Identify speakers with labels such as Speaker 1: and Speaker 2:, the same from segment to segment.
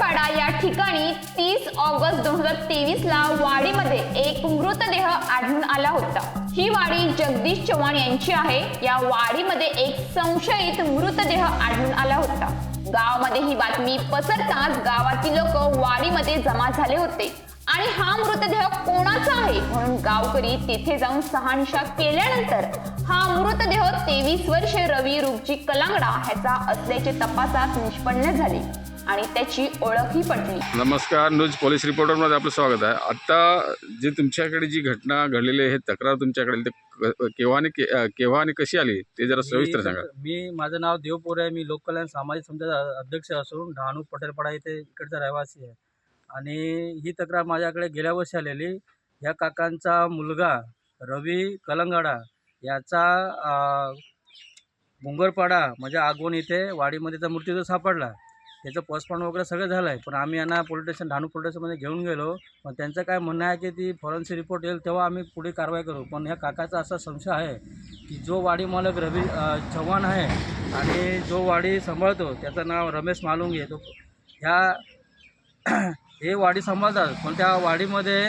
Speaker 1: पाडा या ठिकाणी तीस ऑगस्ट दोन हजार तेवीस ला वाडीमध्ये एक मृतदेह आढळून आला होता. ही वाडी जगदीश चव्हाण यांची आहे. या वाडीमध्ये एक संशयित मृतदेह आढळून आला होता. गावामध्ये ही बातमी पसरताच गावातील लोक वाडीमध्ये जमा झाले होते. आणि हा मृतदेह कोणाचा आहे म्हणून गावकरी तेथे जाऊन सहानिशा केल्यानंतर हा मृतदेह तेवीस वर्षे रवी रूपजी कलांगडा ह्याचा असल्याचे तपासात निष्पन्न झाले. आणि त्याची ओळखही पटली.
Speaker 2: नमस्कार न्यूज पोलीस रिपोर्टरमध्ये आपलं स्वागत आहे. आत्ता जी तुमच्याकडे जी घटना घडलेली आहे तक्रार तुमच्याकडे ते क- केव्हा आणि के- केव्हा आणि कशी आली ते जरा सविस्तर सांगा.
Speaker 3: मी माझं नाव देवपूर आहे. मी लोककल्याण सामाजिक समितीचा अध्यक्ष असून डहाणू पटेलपाडा इथे इकडचा रहिवासी आहे. आणि ही तक्रार माझ्याकडे गेल्या वर्षी आलेली. ह्या काकांचा मुलगा रवी कलंगाडा याचा अं, मुंगरपाडा म्हणजे आगवण इथे वाडीमध्ये त्याचा मृत्यू सापडला. त्याचं पोस्टमॉर्टम वगैरे सगळं झालं आहे पण आम्ही यांना पोलीस स्टेशन डहाणू पोलीस स्टेशनमध्ये घेऊन गेलो. पण त्यांचं काय म्हणणं आहे की ती फॉरेन्सिक रिपोर्ट येईल तेव्हा आम्ही पुढे कारवाई करू. पण ह्या काकाचा असा संशय आहे की जो वाडी मालक रवी चव्हाण आहे आणि जो वाडी सांभाळतो त्याचं नाव रमेश मालुंगे. तो ह्या हे वाडी सांभाळतात. पण त्या वाडीमध्ये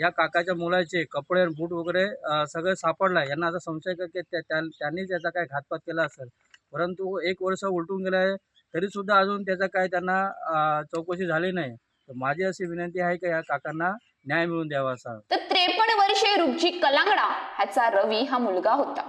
Speaker 3: या काकाच्या मुलाचे कपडे आणि बूट वगैरे सगळं सापडलं आहे यांना असा संशय की त्या त्यांनीच त्याचा काय घातपात केला असेल. परंतु एक वर्ष उलटून गेलं आहे तरीसुद्धा अजून त्याचा काय त्यांना चौकशी झाली नाही. तर माझी अशी विनंती आहे की या काकांना न्याय मिळून द्यावा असा.
Speaker 1: तर त्रेपन्न वर्षे रुपजी कलांगडा ह्याचा रवी हा मुलगा होता.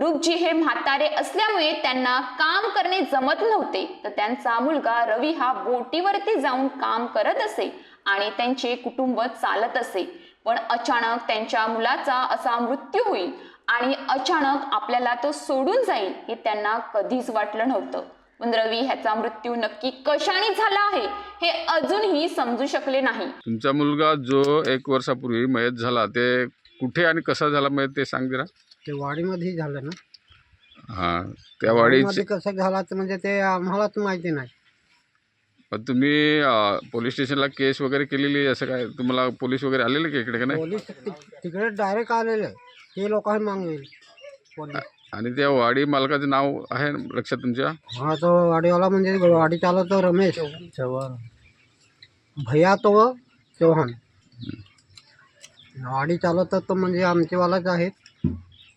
Speaker 1: रुपजी हे म्हातारे असल्यामुळे त्यांना काम करणे जमत नव्हते. तर त्यांचा मुलगा रवी हा बोटीवरती जाऊन काम करत असे आणि त्यांचे कुटुंब चालत असे. पण अचानक त्यांच्या मुलाचा असा मृत्यू होईल आणि अचानक आपल्याला तो सोडून जाईल हे त्यांना कधीच वाटलं नव्हतं. पण रवी ह्याचा मृत्यू नक्की कशाने झाला आहे हे अजूनही समजू शकले नाही.
Speaker 2: तुमचा मुलगा जो एक वर्षापूर्वी मयत झाला ते कुठे आणि कसा झाला मयत ते सांग जरा.
Speaker 4: ते वाडीमध्ये झालं ना.
Speaker 2: हां त्या वाडीचे
Speaker 4: वाडीमध्ये कसं झाला तर म्हणजे ते आम्हालाच माहिती नाही.
Speaker 2: पण तुम्ही अं, पोलीस स्टेशनला केस वगैरे केलेली असं काय? तुम्हाला पोलीस वगैरे आलेले का इकडे का नाही?
Speaker 4: पोलीस ति- तिकडे डायरेक्ट आलेले. ते लोकांनी मागवेल. पोलीस
Speaker 2: आणि त्या वाडी मालकाचं नाव आहे लक्षात तुमच्या?
Speaker 4: हा तो वाडीवाला म्हणजे वाडी चालवतो रमेश.
Speaker 3: चव्हाण.
Speaker 4: भैया तो चव्हाण. वाडी चालवतो तो म्हणजे आमचेवालाच आहेत.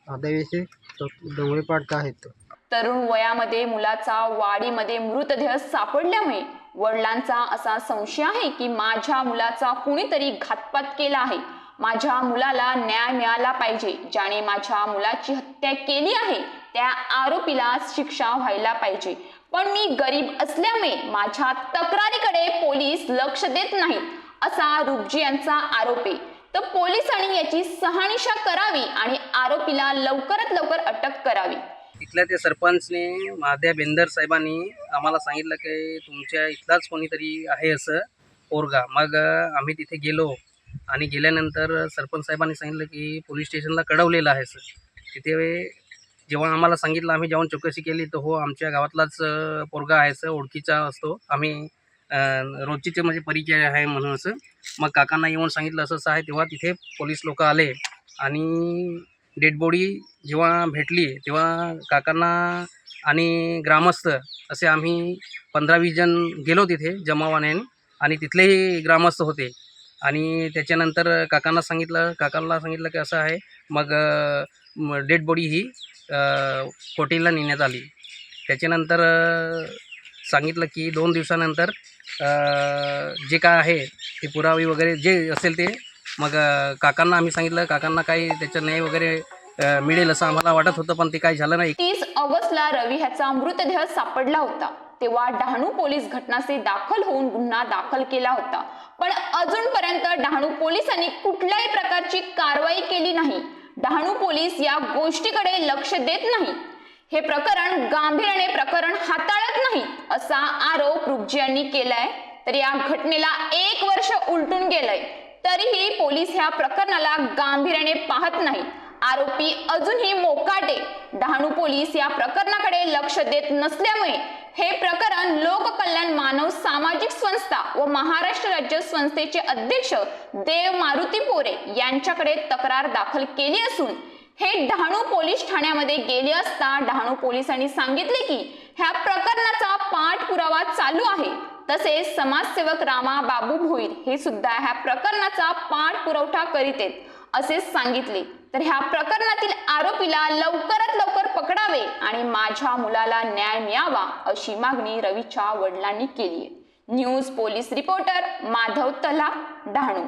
Speaker 4: आदिवासी तो डोंगरीपाडचा आहे तो.
Speaker 1: तरुण वयामध्ये मुलाचा वाडीमध्ये मृतदेह सापडल्यामुळे वडिलांचा असा संशय आहे की माझ्या मुलाचा कुणीतरी घातपात केला आहे. माझ्या मुलाला न्याय मिळाला पाहिजे ज्याने माझ्या मुलाची हत्या केली आहे त्या आरोपीला शिक्षा व्हायला पाहिजे. पण मी गरीब असल्यामुळे माझ्या तक्रारीकडे पोलीस लक्ष देत नाहीत असा रुपजी यांचा आरोप आहे. तर पोलिसांनी याची सहानिशा करावी आणि आरोपीला लवकरात लवकर अटक करावी.
Speaker 3: इथल्या ते सरपंचने माध्या बेंदर साहेबांनी आम्हाला सांगितलं की तुमच्या इथलाच कोणीतरी आहे असं पोरगा. मग आम्ही तिथे गेलो. आणि गेल्यानंतर सरपंच साहेबांनी सांगितलं की पोलीस स्टेशनला कळवलेलं आहे सर. तिथे जेव्हा आम्हाला सांगितलं आम्ही जेव्हा चौकशी केली तर हो आमच्या गावातलाच पोरगा आहे सर. ओळखीचा असतो. आम्ही रोजचीचे म्हणजे परिचय आहे म्हणून असं मग काकांना येऊन सांगितलं असं असं आहे. तेव्हा तिथे पोलीस लोक आले आणि डेड बॉडी जेव्हा भेटली तेव्हा काकांना आणि ग्रामस्थ असे आम्ही पंधरा वीस जण गेलो तिथे जमावाने आणि तिथलेही ग्रामस्थ होते. आणि त्याच्यानंतर काकांना सांगितलं काकांना सांगितलं की असं आहे मग डेड बॉडी ही कोटीला नेण्यात आली. त्याच्यानंतर सांगितलं की दोन दिवसानंतर जे काय आहे ते पुरावे वगैरे जे असेल ते मग काकांना आम्ही सांगितलं. काकांना काही त्याचं न्याय वगैरे मिळेल असं आम्हाला वाटत होतं पण ते काही झालं नाही.
Speaker 1: तीस ऑगस्टला रवी ह्याचा मृतदेह सापडला होता. तेव्हा डहाणू पोलीस घटनास्थळी दाखल होऊन गुन्हा दाखल केला होता. पण अजूनपर्यंत डहाणू पोलिसांनी कुठल्याही प्रकारची कारवाई केली नाही. डहाणू पोलीस या गोष्टीकडे लक्ष देत नाही. हे प्रकरण गांभीर्याने प्रकरण हाताळत नाही असा आरोप रुपजी यांनी केलाय. तर या घटनेला एक वर्ष उलटून गेलंय. तरीही पोलीस ह्या प्रकरणाला गांभीर्याने पाहत नाही. आरोपी अजूनही मोकाटे. डहाणू पोलीस या प्रकरणाकडे लक्ष देत नसल्यामुळे हे प्रकरण लोककल्याण मानव सामाजिक संस्था व महाराष्ट्र राज्य संस्थेचे अध्यक्ष देव मारुती पोरे यांच्याकडे तक्रार दाखल केली असून हे डहाणू पोलीस ठाण्यामध्ये गेले असता डहाणू पोलिसांनी सांगितले की ह्या प्रकरणाचा पाठपुरावा चालू आहे. तसेच समाजसेवक रामा बाबू भोईर हे सुद्धा ह्या प्रकरणाचा पाठपुरवठा करीत आहेत असे सांगितले. तर ह्या प्रकरणातील आरोपीला लवकरात लवकर पकडावे आणि माझ्या मुलाला न्याय मिळावा अशी मागणी रवीच्या वडिलांनी केली आहे. न्यूज पोलीस रिपोर्टर माधव तला डहाणू